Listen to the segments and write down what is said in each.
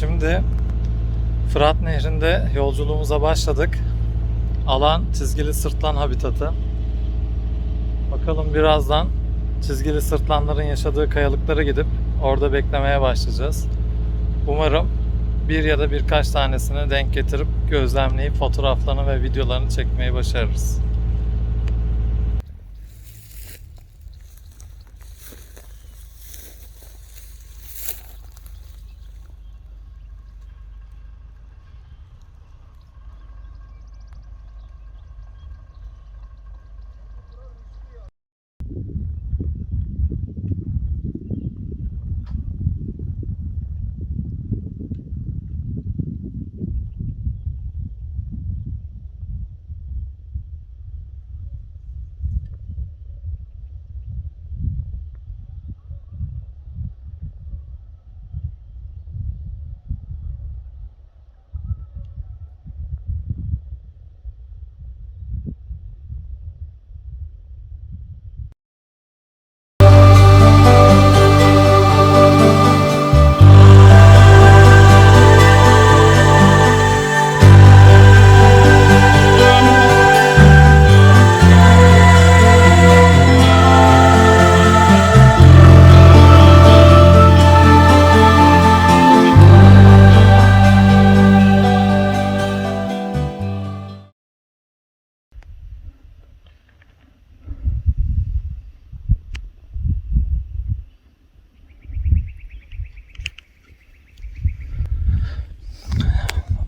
Şimdi Fırat Nehri'nde yolculuğumuza başladık. Alan çizgili sırtlan habitatı. Bakalım birazdan çizgili sırtlanların yaşadığı kayalıklara gidip orada beklemeye başlayacağız. Umarım bir ya da birkaç tanesini denk getirip gözlemleyip fotoğraflarını ve videolarını çekmeyi başarırız.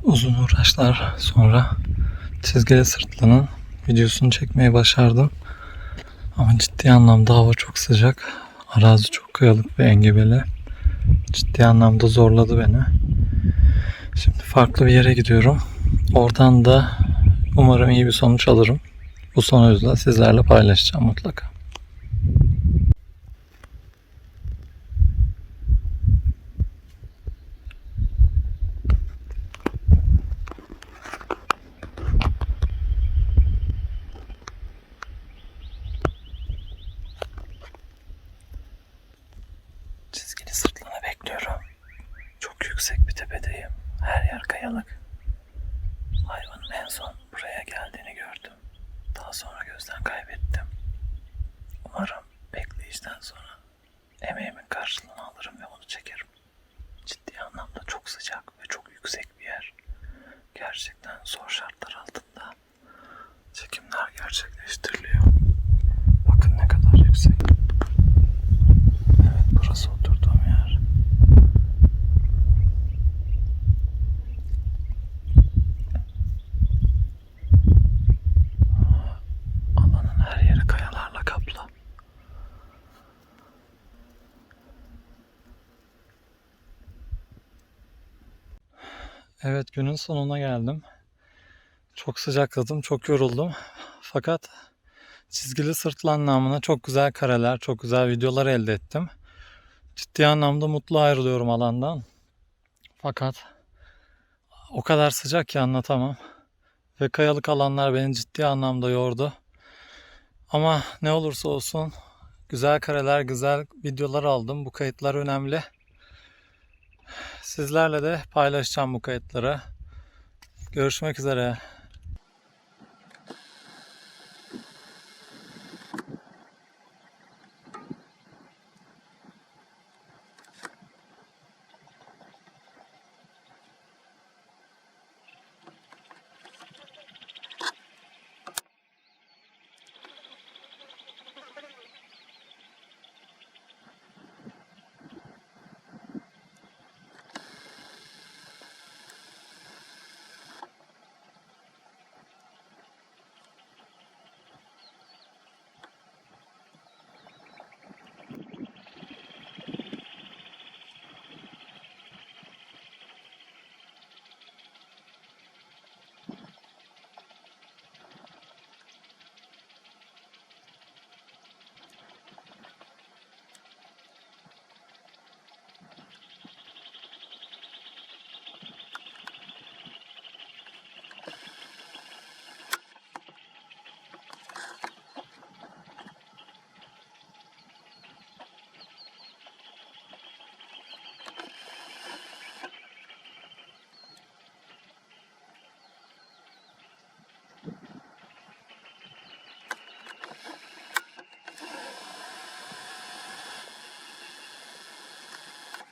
Uzun uğraşlar sonra çizgili sırtlanın videosunu çekmeye başardım. Ama ciddi anlamda hava çok sıcak. Arazi çok kayalık ve engebeli. Ciddi anlamda zorladı beni. Şimdi farklı bir yere gidiyorum. Oradan da umarım iyi bir sonuç alırım. Bu sonucu da sizlerle paylaşacağım mutlaka. Çizgili sırtlanı bekliyorum. Çok yüksek bir tepedeyim. Her yer kayalık. Hayvanın en son buraya geldiğini gördüm. Daha sonra gözden kaybettim. Umarım bekleyişten sonra emeğimin karşılığını alırım ve onu çekerim. Ciddi anlamda çok sıcak ve çok yüksek bir yer. Gerçekten zor şartlar altında çekimler gerçekleştiriliyor. Bakın ne kadar yüksek. Evet günün sonuna geldim. Çok sıcakladım, çok yoruldum. Fakat çizgili sırtlan namına çok güzel kareler, çok güzel videolar elde ettim. Ciddi anlamda mutlu ayrılıyorum alandan. Fakat o kadar sıcak ki anlatamam. Ve kayalık alanlar beni ciddi anlamda yordu. Ama ne olursa olsun güzel kareler, güzel videolar aldım. Bu kayıtlar önemli. Sizlerle de paylaşacağım bu kayıtları. Görüşmek üzere.